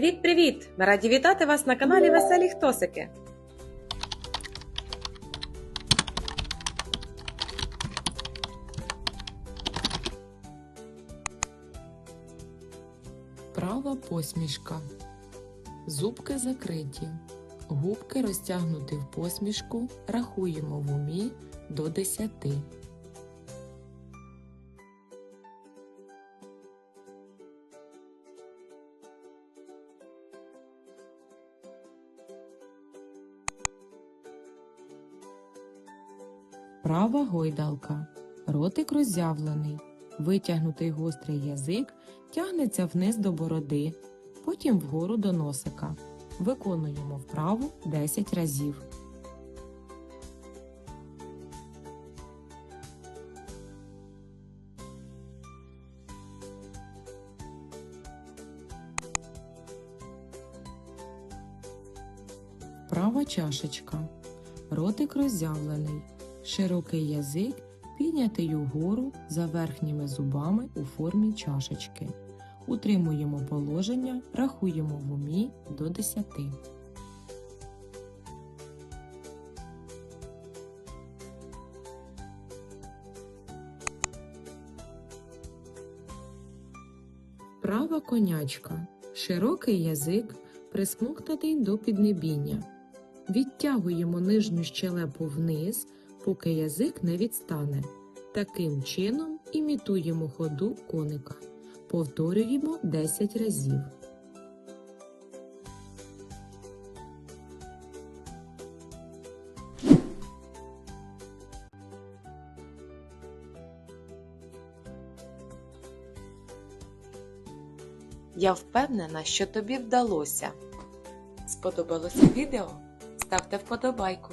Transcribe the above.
Привіт! Ми раді вітати вас на каналі Веселі Хтосики. Права посмішка. Зубки закриті. Губки розтягнуті в посмішку. Рахуємо в умі до десяти. Права гойдалка. Ротик роззявлений. Витягнутий гострий язик тягнеться вниз до бороди, потім вгору до носика. Виконуємо вправу 10 разів. Права чашечка. Ротик роззявлений. Широкий язик піднятий угору за верхніми зубами у формі чашечки. Утримуємо положення, рахуємо в умі до 10. Права конячка. Широкий язик присмоктаний до піднебіння. Відтягуємо нижню щелепу вниз, поки язик не відстане. Таким чином імітуємо ходу коника. Повторюємо 10 разів. Я впевнена, що тобі вдалося. Сподобалося відео? Ставте вподобайку